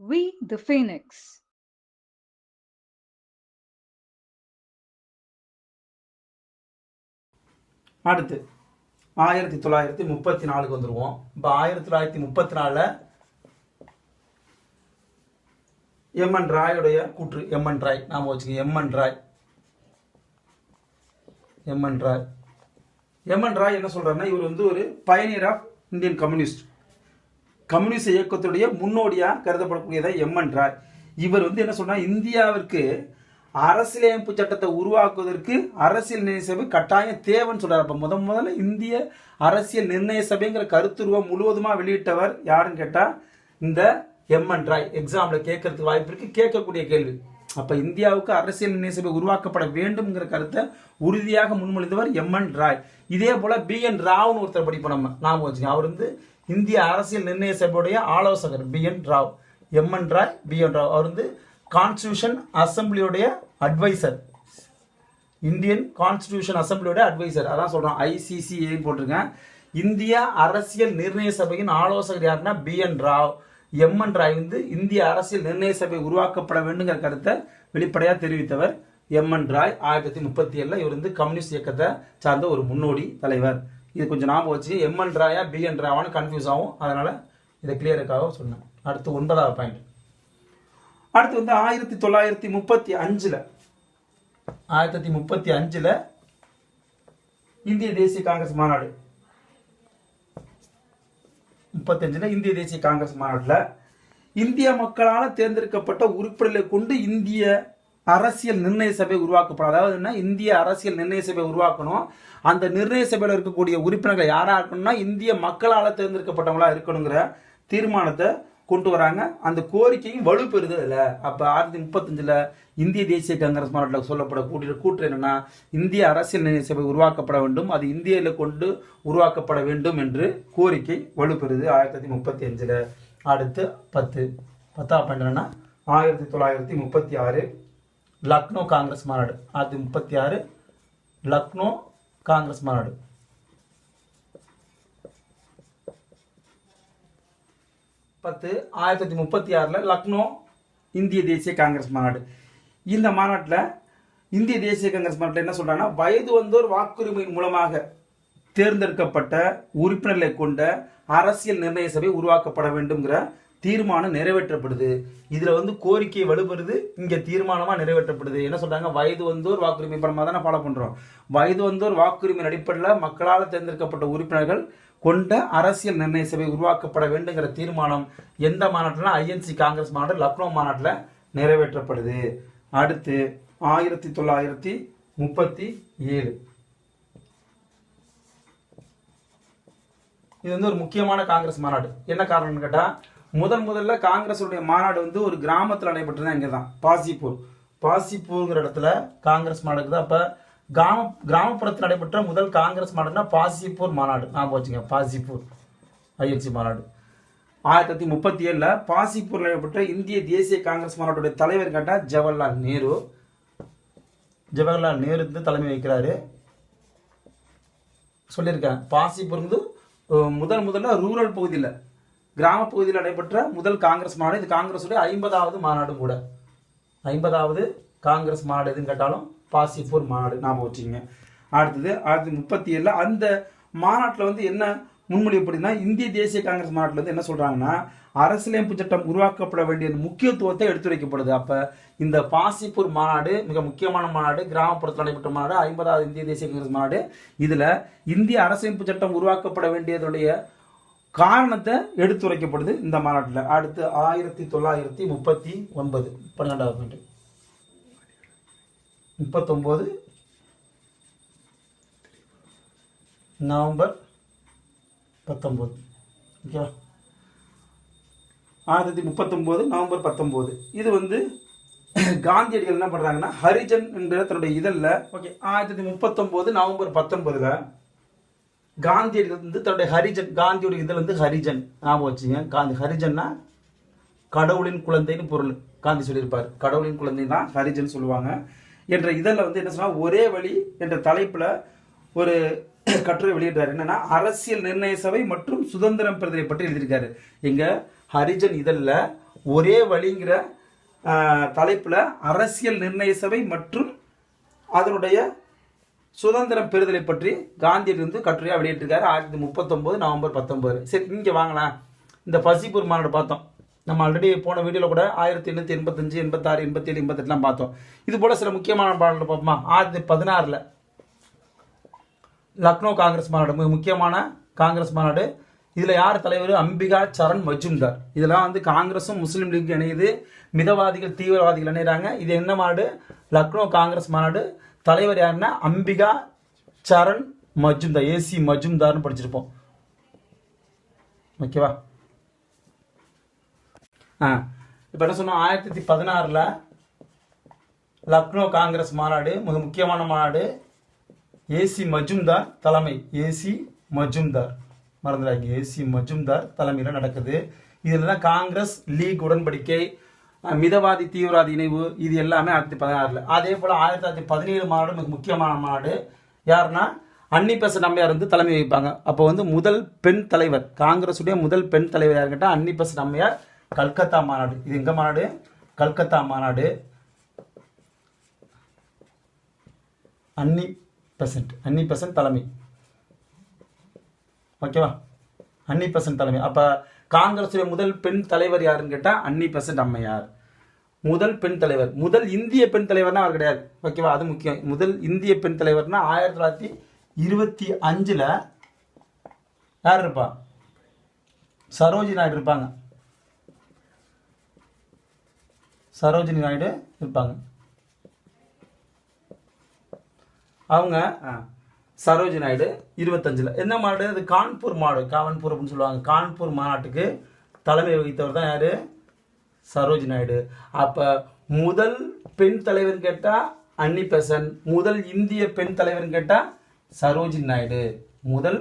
We the Phoenix. அடுத்து ஆயிரத்தி தொள்ளாயிரத்தி முப்பத்தி நாலுக்கு வந்துருவோம். இப்போ ஆயிரத்தி தொள்ளாயிரத்தி முப்பத்தி நாலில் எம்என் ராயுடைய கூற்று எம்என் ராய் நாம வச்சுக்க M N Roy M N Roy M N Roy என்ன சொல்றாருன்னா இவர் வந்து ஒரு pioneer of Indian communist communist இயக்கத்துடைய முன்னோடியாக கருதப்படக்கூடியதா எம்என் ராய் இவர் வந்து என்ன சொன்னா இந்தியாவிற்கு அரசியலமைப்பு சட்டத்தை உருவாக்குவதற்கு அரசியல் நிர்ணய சபை கட்டாயம் தேவைன்னு சொல்றாரு. அப்ப முத முதல்ல இந்திய அரசியல் நிர்ணய சபைங்கிற கருத்துருவம் முழுவதுமா வெளியிட்டவர் யாருன்னு கேட்டா இந்த எம்என் ராய் எக்ஸாம்ல கேட்கறதுக்கு வாய்ப்பு இருக்கு கேட்கக்கூடிய கேள்வி. அப்ப இந்தியாவுக்கு அரசியல் நிர்ணய சபை உருவாக்கப்பட வேண்டும்ங்கிற கருத்தை உறுதியாக முன்மொழிந்தவர் எம்என் ராய் இதே போல பி என் ராவ்னு ஒருத்தர் படிப்போம் நம்ம நாம வச்சுக்கோங்க அவர் வந்து இந்திய அரசியல் நிர்ணய சபையுடைய ஆலோசகர் B N Rau M N Roy B N Rau. அவர் வந்து கான்ஸ்டியூஷன் அசம்பிளியோடைய அட்வைசர் இந்தியன் கான்ஸ்டியூஷன் அசம்பிளியோட அட்வைசர் அதான் சொல்கிறோம் ஐசிசிஏ போட்டிருக்கேன். இந்திய அரசியல் நிர்ணய சபையின் ஆலோசகர் யாருன்னா B N Rau. M N Roy வந்து இந்திய அரசியல் நிர்ணய சபை உருவாக்கப்பட வேண்டுங்கிற கருத்தை வெளிப்படையாக தெரிவித்தவர் எம் என் ராய். ஆயிரத்தி தொள்ளாயிரத்தி முப்பத்தி ஏழில் இவர் வந்து கம்யூனிஸ்ட் இயக்கத்தை சார்ந்த ஒரு முன்னோடி தலைவர். இது கொஞ்சம் ஞாபகம் வச்சு எம் என் ராயா பி என் கன்ஃபியூஸ் ஆகும். அதனால இதை கிளியருக்காக சொன்னேன் அடுத்து ஒன்பதாவது பாயிண்ட் அடுத்து வந்து ஆயிரத்தி தொள்ளாயிரத்தி முப்பத்தி அஞ்சுல ஆயிரத்தி முப்பத்தி அஞ்சுல இந்திய தேசிய காங்கிரஸ் மாநாடு. முப்பத்தஞ்சில் இந்திய தேசிய காங்கிரஸ் மாநாட்டில் இந்திய மக்களால் தேர்ந்தெடுக்கப்பட்ட உறுப்பினர்களை கொண்டு இந்திய அரசியல் நிர்ணய சபை உருவாக்கப்படும். அதாவது என்ன? இந்திய அரசியல் நிர்ணய சபை உருவாக்கணும். அந்த நிர்ணய சபையில் இருக்கக்கூடிய உறுப்பினர்கள் யாராக இருக்கணும்னா இந்திய மக்களால் தேர்ந்தெடுக்கப்பட்டவங்களா இருக்கணுங்கிற தீர்மானத்தை கொண்டு வராங்க. அந்த கோரிக்கையும் வலுப்பெறுது அதில். அப்போ ஆயிரத்தி முப்பத்தஞ்சில் இந்திய தேசிய காங்கிரஸ் மாநாட்டில் சொல்லப்படக்கூடிய கூற்று என்னென்னா இந்திய அரசியல் நிர்ணய சபை உருவாக்கப்பட வேண்டும். அது இந்தியாவில் கொண்டு உருவாக்கப்பட வேண்டும் என்று கோரிக்கை வலுப்பெறுது ஆயிரத்தி தொள்ளாயிரத்தி முப்பத்தி அஞ்சில் அடுத்து பத்து. பத்தா என்னன்னா ஆயிரத்தி தொள்ளாயிரத்தி முப்பத்தி ஆறு. லக்னோ காங்கிரஸ் மாநாடு. ஆயிரத்தி முப்பத்தி ஆறு லக்னோ காங்கிரஸ் மாநாடு. பத்து ஆயிரத்தி தொள்ளாயிரத்தி முப்பத்தி ஆறில் லக்னோ இந்திய தேசிய காங்கிரஸ் மாநாடு. இந்த மாநாட்டில் இந்திய தேசிய காங்கிரஸ் மாநாட்டில் என்ன சொல்றாங்கன்னா வயது வந்தோர் வாக்குரிமையின் மூலமாக தேர்ந்தெடுக்கப்பட்ட உறுப்பினர்களை கொண்ட அரசியல் நிர்ணய சபை உருவாக்கப்பட வேண்டும்ங்கிற தீர்மானம் நிறைவேற்றப்படுது. இதுல வந்து கோரிக்கை வலுப்படுது இங்க தீர்மானமா நிறைவேற்றப்படுது. என்ன சொல்றாங்க? வயது வந்தோர் வாக்குரிமை பரமா தானே ஃபாலோ பண்றோம். வயது வந்தோர் வாக்குரிமை அடிப்படையில் மக்களால் தேர்ந்தெடுக்கப்பட்ட உறுப்பினர்கள் கொண்ட அரசியல் நிர்ணய சபை உருவாக்கப்பட வேண்டுங்கிற தீர்மானம் எந்த மாநாட்டில் ஐஎன்சி காங்கிரஸ் மாநாடு லக்னோ மாநாட்டில் நிறைவேற்றப்படுது. அடுத்து ஆயிரத்தி தொள்ளாயிரத்தி முப்பத்தி ஏழு. இது வந்து ஒரு முக்கியமான காங்கிரஸ் மாநாடு. என்ன காரணம்னு கேட்டா முதன் முதல்ல காங்கிரஸுடைய மாநாடு வந்து ஒரு கிராமத்தில் நடைபெற்றது இங்கே தான் பாசிப்பூர். பாசிப்பூர்ங்கிற இடத்துல காங்கிரஸ் மாநாடு தான். அப்போ கிராம கிராமப்புறத்தில் நடைபெற்ற முதல் காங்கிரஸ் மாநாடுனா பாசிப்பூர் மாநாடு. நான் போச்சுங்க பாசிப்பூர். ஐஎன்சி மாநாடு. ஆயிரத்தி தொள்ளாயிரத்தி முப்பத்தி ஏழில் பாசிப்பூர் நடைபெற்ற இந்திய தேசிய காங்கிரஸ் மாநாட்டுடைய தலைவர் கேட்டால் ஜவஹர்லால் நேரு. ஜவஹர்லால் நேரு வந்து தலைமை வைக்கிறாரு சொல்லியிருக்கேன். பாசிப்பூர் வந்து முதல் முதல்ல ரூரல் பகுதியில் கிராம பகுதியில் நடைபெற்ற முதல் காங்கிரஸ் மாநாடு இது காங்கிரஸுடைய ஐம்பதாவது மாநாடு கூட. ஐம்பதாவது காங்கிரஸ் மாநாடு எதுன்னு கேட்டாலும் பாசிப்பூர் மாநாடு ஞாபகம் வச்சுங்க அடுத்தது ஆயிரத்தி முப்பத்தி ஏழில் அந்த மாநாட்டில் வந்து என்ன முன்மொழியப்படுதுன்னா இந்திய தேசிய காங்கிரஸ் மாநாட்டில் வந்து என்ன சொல்கிறாங்கன்னா அரசியலமைப்பு சட்டம் உருவாக்கப்பட வேண்டிய முக்கியத்துவத்தை எடுத்துரைக்கப்படுது. அப்போ இந்த பாசிப்பூர் மாநாடு மிக முக்கியமான மாநாடு கிராமப்புறத்தில் நடைபெற்ற மாநாடு ஐம்பதாவது இந்திய தேசிய காங்கிரஸ் மாநாடு இதில் இந்திய அரசியலமைப்பு சட்டம் உருவாக்கப்பட வேண்டியதுடைய காரணத்தை எடுத்துரைக்கப்படுது இந்த மாநாட்டில் அடுத்து ஆயிரத்தி தொள்ளாயிரத்தி முப்பத்தி ஒன்பது பன்னெண்டாவது பாயிண்ட் முப்பத்தொம்போது நவம்பர் பத்தொம்போது. ஓகேவா? ஆயிரத்தி முப்பத்தொம்போது நவம்பர் பத்தொம்போது. இது வந்து காந்தியடிகள் என்ன பண்ணுறாங்கன்னா ஹரிஜன் என்ற தன்னுடைய இதழில் ஓகே ஆயிரத்தி தொள்ளாயிரத்தி முப்பத்தொம்போது நவம்பர் பத்தொன்பதுல காந்தியடிகள் வந்து தன்னுடைய ஹரிஜன் காந்தியோட இதில் வந்து ஹரிஜன். ஞாபகம் வச்சுங்க காந்தி ஹரிஜன்னா கடவுளின் குழந்தைன்னு பொருள். காந்தி சொல்லியிருப்பார். கடவுளின் குழந்தை தான் ஹரிஜன் சொல்லுவாங்க. என்ற இதழில் வந்து என்ன சொன்னால் ஒரே வழி என்ற தலைப்பில் ஒரு கட்டுரை வெளியிட்டார் என்னன்னா அரசியல் நிர்ணய சபை மற்றும் சுதந்திரம் பெறுதலை பற்றி எழுதியிருக்காரு. எங்க ஹரிஜன் இதழில் ஒரே வழிங்கிற தலைப்பில் அரசியல் நிர்ணய சபை மற்றும் அதனுடைய சுதந்திரம் பெறுதலை பற்றி காந்தியிலிருந்து கட்டுரையாக வெளியிட்டிருக்காரு. ஆயிரத்தி முப்பத்தொம்போது நவம்பர் பத்தொம்போது. சரி இங்கே வாங்கலாம் இந்த பசிப்பூர் மாநாடு பார்த்தோம். நம்ம ஆல்ரெடி போன வீடியோவில் கூட ஆயிரத்தி எண்ணூற்றி எண்பத்தஞ்சு எண்பத்தாறு எண்பத்தேழு எண்பத்தெட்டுலாம் பார்த்தோம். இது போல் சில முக்கியமான பாடல்கள் பார்ப்போமா? ஆயிரத்தி பதினாறில் லக்னோ காங்கிரஸ் மாநாடு மிக முக்கியமான காங்கிரஸ் மாநாடு. இதில் யார் தலைவர்? அம்பிகா சரண் மஜும்தார். இதெல்லாம் வந்து காங்கிரஸும் முஸ்லீம் லீக் இணையுது. மிதவாதிகள் தீவிரவாதிகள் இணைகிறாங்க இது என்ன மாநாடு? லக்னோ காங்கிரஸ் மாநாடு. தலைவர் யாருன்னா அம்பிகா சரண் மஜும்தார் ஏசி மஜும்தார்னு படிச்சிருப்போம். ஓகேவா ஆ இப்போ என்ன சொன்னோம்? ஆயிரத்தி தொள்ளாயிரத்தி பதினாறில் லக்னோ காங்கிரஸ் மாநாடு மிக முக்கியமான மாநாடு ஏசி மஜும்தார் தலைமை. ஏசி மஜும்தார். மறந்துடாங்க ஏசி மஜும்தார் தலைமையில் நடக்குது. இதில் தான் காங்கிரஸ் லீக் உடன்படிக்கை மிதவாதி தீவிரவாதி இணைவு இது எல்லாமே ஆயிரத்தி பதினாறில். அதே போல் ஆயிரத்தி தொள்ளாயிரத்தி பதினேழு மாநாடு மிக முக்கியமான மாநாடு. யாருன்னா அன்னி பெசன்ட் அம்மையார் வந்து தலைமை வைப்பாங்க அப்போ வந்து முதல் பெண் தலைவர் காங்கிரஸுடைய முதல் பெண் தலைவர் யார் கேட்டால் அன்னி பெசன்ட் அம்மையார். கல்கத்தா மாநாடு. இது எங்க மாநாடு? கல்கத்தா மாநாடு. அன்னி பெசன்ட் அன்னி பெசன்ட் தலைமை. ஓகேவா? அன்னி பெசன்ட் தலைமை. அப்போ காங்கிரஸுடைய முதல் பெண் தலைவர் யாருன்னு கேட்டால் அன்னி பெசன்ட் அம்மையார். முதல் பெண் தலைவர். முதல் இந்திய பெண் தலைவர்னா அவர் கிடையாது. ஓகேவா அது முக்கியம். முதல் இந்திய பெண் தலைவர்னா ஆயிரத்தி தொள்ளாயிரத்தி இருபத்தி அஞ்சில் யார் இருப்பா? சரோஜி நாயுடு இருப்பாங்க. சரோஜினி நாயுடு இருப்பாங்க. அவங்க ஆ, சரோஜி நாயுடு இருபத்தஞ்சில். என்ன மாடு? அது கான்பூர் மாடு. காவன்பூர் அப்படின்னு சொல்லுவாங்க. கான்பூர் மாநாட்டுக்கு தலைமை வகித்தவர் தான் யார்? சரோஜி நாயுடு அப்போ முதல் பெண் தலைவர்னு கேட்டால் அன்னி பெசன். முதல் இந்திய பெண் தலைவர்னு கேட்டால் சரோஜி நாயுடு முதல்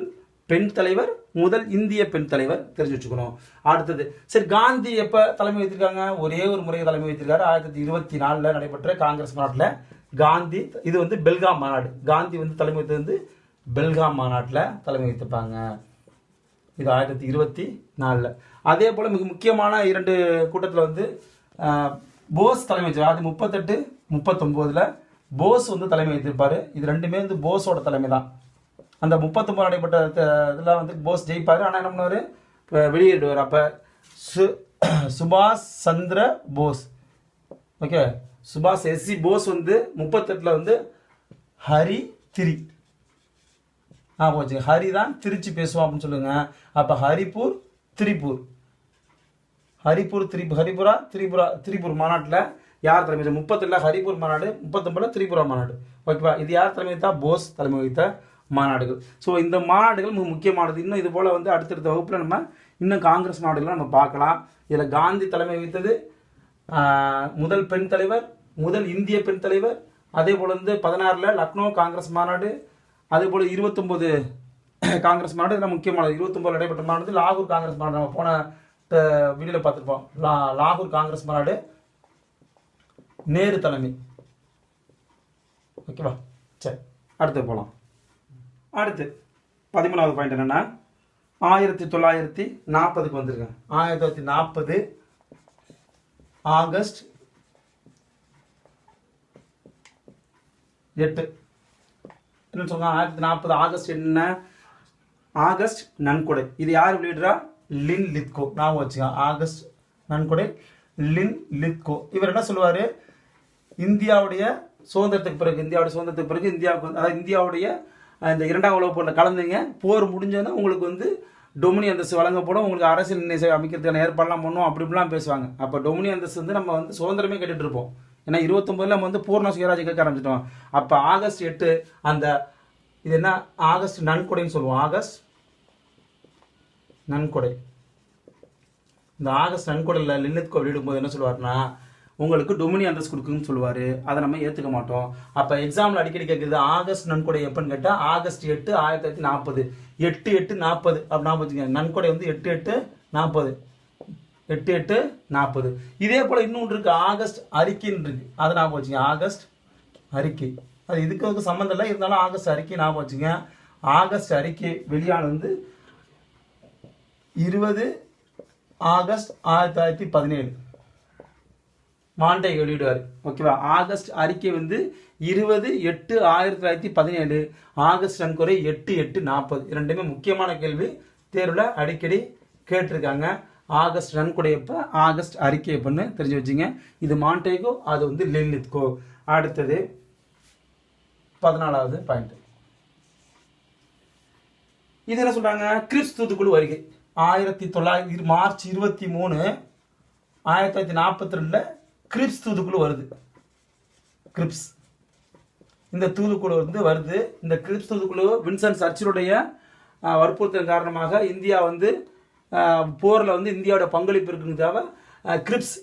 பெண் தலைவர் முதல் இந்திய பெண் தலைவர் தெரிஞ்சு வச்சுக்கணும். அடுத்தது சரி காந்தி எப்போ தலைமை வைத்திருக்காங்க ஒரே ஒரு முறை தலைமை வைத்திருக்காரு ஆயிரத்தி தொள்ளாயிரத்தி இருபத்தி நாலில் நடைபெற்ற காங்கிரஸ் மாநாட்டில் காந்தி இது வந்து பெல்காம் மாநாடு. காந்தி வந்து தலைமை வைத்தது வந்து பெல்காம் மாநாட்டில் தலைமை வைத்திருப்பாங்க இது ஆயிரத்தி தொள்ளாயிரத்தி இருபத்தி நாலில். அதே போல் மிக முக்கியமான இரண்டு கூட்டத்தில் வந்து போஸ் தலைமை வச்சார் அது முப்பத்தெட்டு முப்பத்தொம்போதில் போஸ் வந்து தலைமை வைத்திருப்பார் இது ரெண்டுமே வந்து போஸோட தலைமை தான். அந்த முப்பத்தொம்போது நடைபெற்ற இதெல்லாம் வந்து போஸ் ஜெயிப்பார். ஆனால் என்ன பண்ணுவார்? இப்போ வெளியேறிடுவார். அப்போ சு சுபாஷ் சந்திர போஸ். ஓகே? சுபாஷ் எஸ்சி போஸ் வந்து முப்பத்தெட்டில் வந்து ஹரி திரி. ஆ போச்சு ஹரி தான் திருச்சி பேசுவோம் அப்படின்னு சொல்லுங்க. அப்போ ஹரிப்பூர் திரிப்பூர் ஹரிப்பூர் திரிபு ஹரிபுரா திரிபுரா திரிபூர் மாநாட்டில் யார் தலைமை வச்சா? முப்பத்தெட்டில் ஹரிப்பூர் மாநாடு முப்பத்தொம்பதில் திரிபுரா மாநாடு. ஓகேவா இது யார் தலைமை வைத்தா போஸ் தலைமை வைத்த மாநாடுகள். ஸோ இந்த மாநாடுகள் மிக முக்கியமானது. இன்னும் இது போல் வந்து அடுத்தடுத்த வகுப்பில் நம்ம இன்னும் காங்கிரஸ் மாநாடுகளை நம்ம பார்க்கலாம். இதில் காந்தி தலைமை வைத்தது முதல் பெண் தலைவர் முதல் இந்திய பெண் தலைவர் அதே போல் வந்து பதினாறில் லக்னோ காங்கிரஸ் மாநாடு அதே போல் இருபத்தொம்போது காங்கிரஸ் மாநாடு இதெல்லாம் முக்கியமானது இருபத்தொம்போது நடைபெற்ற மாநாடு லாகூர் காங்கிரஸ் மாநாடு. நம்ம போன வீடியோவில் பார்த்துருப்போம். லா லாகூர் காங்கிரஸ் மாநாடு. நேரு தலைமை. ஓகேவா? சரி அடுத்து போகலாம் அடுத்து பதிமூணாவது பாயிண்ட் என்னன்னா ஆயிரத்தி தொள்ளாயிரத்தி நாற்பதுக்கு வந்திருக்கேன் ஆயிரத்தி தொள்ளாயிரத்தி நாற்பது ஆகஸ்ட் எட்டு. என்ன சொன்னால் ஆயிரத்தி நாற்பது ஆகஸ்ட் என்ன? ஆகஸ்ட் நன்கொடை. இது யார் வெளியிடுறா? லின் லித்கோ. நான் வச்சுக்கோ ஆகஸ்ட் நன்கொடை லின் லித்கோ. இவர் என்ன சொல்லுவார்? இந்தியாவுடைய சுதந்திரத்துக்கு பிறகு இந்தியாவுடைய சுதந்திரத்துக்கு பிறகு இந்தியாவுக்கு வந்து- அதாவது இந்தியாவுடைய இந்த இரண்டாம் உலக போரில் கலந்தீங்க. போர் முடிஞ்சோன்னா உங்களுக்கு வந்து டொமினி அந்தஸ்து வழங்கப்படும். உங்களுக்கு அரசியல் நிர்ணய அமைக்கிறதுக்கான ஏற்பாடுலாம் பண்ணுவோம். அப்படி இப்படிலாம் பேசுவாங்க. அப்போ டொமினி அந்தஸ்து வந்து நம்ம வந்து சுதந்திரமே கேட்டுட்டு இருப்போம். ஏன்னா இருபத்தொம்பதுல நம்ம வந்து பூர்ண சுயராஜ்யம் கேட்க ஆரம்பிச்சிட்டோம். அப்போ ஆகஸ்ட் எட்டு அந்த இது என்ன? ஆகஸ்ட் நன்கொடைன்னு சொல்லுவோம். ஆகஸ்ட் நன்கொடை. இந்த ஆகஸ்ட் நன்கொடையில் லில்லித்கோ வெளியிடும்போது என்ன சொல்லுவார்னா உங்களுக்கு டொமினி அந்தஸ்து கொடுக்குன்னு சொல்லுவார். அதை நம்ம ஏற்றுக்க மாட்டோம். அப்போ எக்ஸாமில் அடிக்கடி கேட்குறது ஆகஸ்ட் நன்கொடை எப்போன்னு கேட்டால் ஆகஸ்ட் எட்டு ஆயிரத்தி தொள்ளாயிரத்தி நாற்பது. எட்டு எட்டு நாற்பது. அப்படி ஞாபகம் நன்கொடை வந்து எட்டு எட்டு நாற்பது. எட்டு எட்டு நாற்பது. இதே போல் இன்னொன்று இருக்குது ஆகஸ்ட் அறிக்கைன்னு இருக்கு. அதை ஞாபகம் வச்சுங்க. ஆகஸ்ட் அறிக்கை. அது இதுக்கு வந்து சம்மந்தம் இல்லை. இருந்தாலும் ஆகஸ்ட் அறிக்கை ஞாபகம் வச்சுங்க. ஆகஸ்ட் அறிக்கை வெளியானது வந்து இருபது ஆகஸ்ட் ஆயிரத்தி தொள்ளாயிரத்தி பதினேழு. மாண்டை வெளியிடுவார். ஓகேவா? ஆகஸ்ட் அறிக்கை வந்து இருபது எட்டு ஆயிரத்தி தொள்ளாயிரத்தி பதினேழு. ஆகஸ்ட் அன்குறை எட்டு எட்டு நாற்பது. இரண்டுமே முக்கியமான கேள்வி. தேர்வில் அடிக்கடி கேட்டிருக்காங்க. ஆகஸ்ட் நன்கொடை எப்போ ஆகஸ்ட் அறிக்கை பண்ணு தெரிஞ்சு வச்சுங்க. இது மாண்டேகோ அது வந்து லில்லித்கோ அடுத்தது பதினாலாவது பாயிண்ட் இது என்ன சொல்கிறாங்க கிறிஸ் தூத்துக்குழு வருகை. ஆயிரத்தி தொள்ளாயிரத்தி மார்ச் இருபத்தி மூணு ஆயிரத்தி தொள்ளாயிரத்தி நாற்பத்தி ரெண்டில் கிரிப்ஸ் தூதுக்குழு வருது. கிரிப்ஸ் இந்த தூதுக்குழு வந்து வருது. இந்த கிரிப்ஸ் தூதுக்குழு வின்சென்ட் சர்ச்சிலுடைய வற்புறுத்தல் காரணமாக இந்தியா வந்து போரில் வந்து இந்தியாவோட பங்களிப்பு இருக்குங்கிறதால கிரிப்ஸ்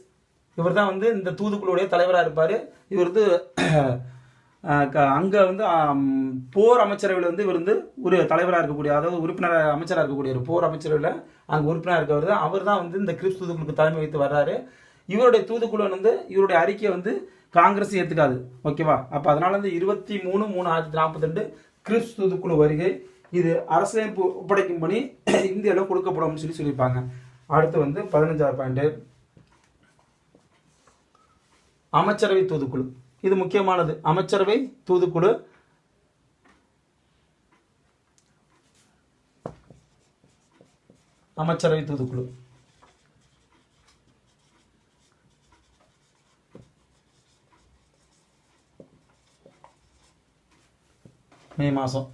இவர் தான் வந்து இந்த தூதுக்குழுடைய தலைவராக இருப்பார். இவர் வந்து அங்கே வந்து போர் அமைச்சரவையில் வந்து இவர் வந்து ஒரு தலைவராக இருக்கக்கூடிய அதாவது உறுப்பினர் அமைச்சராக இருக்கக்கூடிய ஒரு போர் அமைச்சரவையில் அங்கே உறுப்பினராக இருக்கவர் தான். அவர் தான் வந்து இந்த கிரிப்ஸ் தூதுக்குழுக்கு தலைமை வைத்து வர்றாரு. இவருடைய தூதுக்குழு வந்து இவருடைய அறிக்கையை வந்து காங்கிரஸ் ஏற்றுக்காது ஓகேவா? அப்போ அதனால வந்து இருபத்தி மூணு மூணு ஆயிரத்தி நாற்பத்தி ரெண்டு கிரிப்ஸ் தூதுக்குழு வருகை இது அரசியலமைப்பு ஒப்படைக்கும் பணி இந்தியாவில் கொடுக்கப்படும் சொல்லி சொல்லியிருப்பாங்க. அடுத்து வந்து பதினஞ்சாவது பாயிண்ட் அமைச்சரவை தூதுக்குழு. இது முக்கியமானது. அமைச்சரவை தூதுக்குழு. அமைச்சரவை தூதுக்குழு. மே மாதம்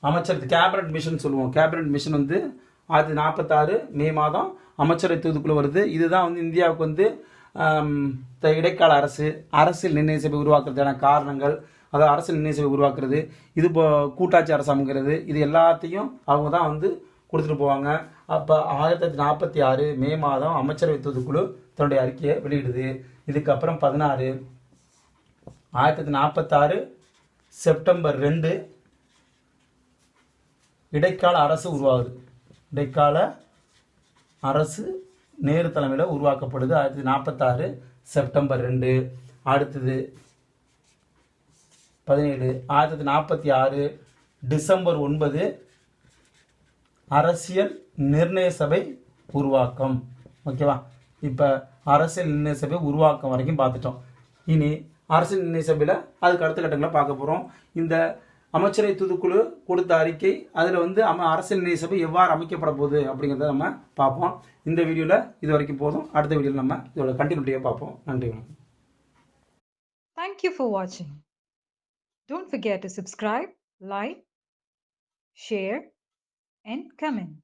அமைச்சர் கேபினட் மிஷன் சொல்லுவோம். கேபினட் மிஷன் வந்து ஆயிரத்தி நாற்பத்தாறு மே மாதம் அமைச்சரவை தூதுக்குழு வருது. இதுதான் வந்து இந்தியாவுக்கு வந்து த- இடைக்கால அரசு அரசியல் நிர்ணய சபை உருவாக்குறதுக்கான காரணங்கள் அதாவது அரசியல் நிர்ணய சபை உருவாக்குறது இது இப்போ கூட்டாட்சி அரசு அமைக்கிறது இது எல்லாத்தையும் அவங்க தான் வந்து கொடுத்துட்டு போவாங்க. அப்போ ஆயிரத்தி தொள்ளாயிரத்தி நாற்பத்தி ஆறு மே மாதம் அமைச்சரவை தூதுக்குழு தன்னுடைய அறிக்கையை வெளியிடுது. இதுக்கப்புறம் பதினாறு ஆயிரத்தி தொள்ளாயிரத்தி நாற்பத்தாறு செப்டம்பர் ரெண்டு இடைக்கால அரசு உருவாகுது. இடைக்கால அரசு நேரு தலைமையில் உருவாக்கப்படுது. ஆயிரத்தி நாற்பத்தாறு செப்டம்பர் ரெண்டு. அடுத்தது பதினேழு. ஆயிரத்தி நாற்பத்தி ஆறு டிசம்பர் ஒன்பது அரசியல் நிர்ணய சபை உருவாக்கம். ஓகேவா? இப்போ அரசியல் நிர்ணய சபை உருவாக்கம் வரைக்கும் பார்த்துட்டோம். இனி அரசியல் நிர்ணய சபையில் அதுக்கு அடுத்த கட்டங்களை பார்க்க போகிறோம் இந்த அமைச்சரை துதுக்குழு கொடுத்த அறிக்கை அதில் வந்து அம அரசியல் நிதி சபை எவ்வாறு அமைக்கப்பட போகுது அப்படிங்கிறத நம்ம பார்ப்போம் இந்த வீடியோவில் இது வரைக்கும் போதும் அடுத்த வீடியோவில் நம்ம இதோட கண்டினியூட்டியாக பார்ப்போம் நன்றி வணக்கம் Thank you for watching. Don't forget to subscribe, like, share, and comment.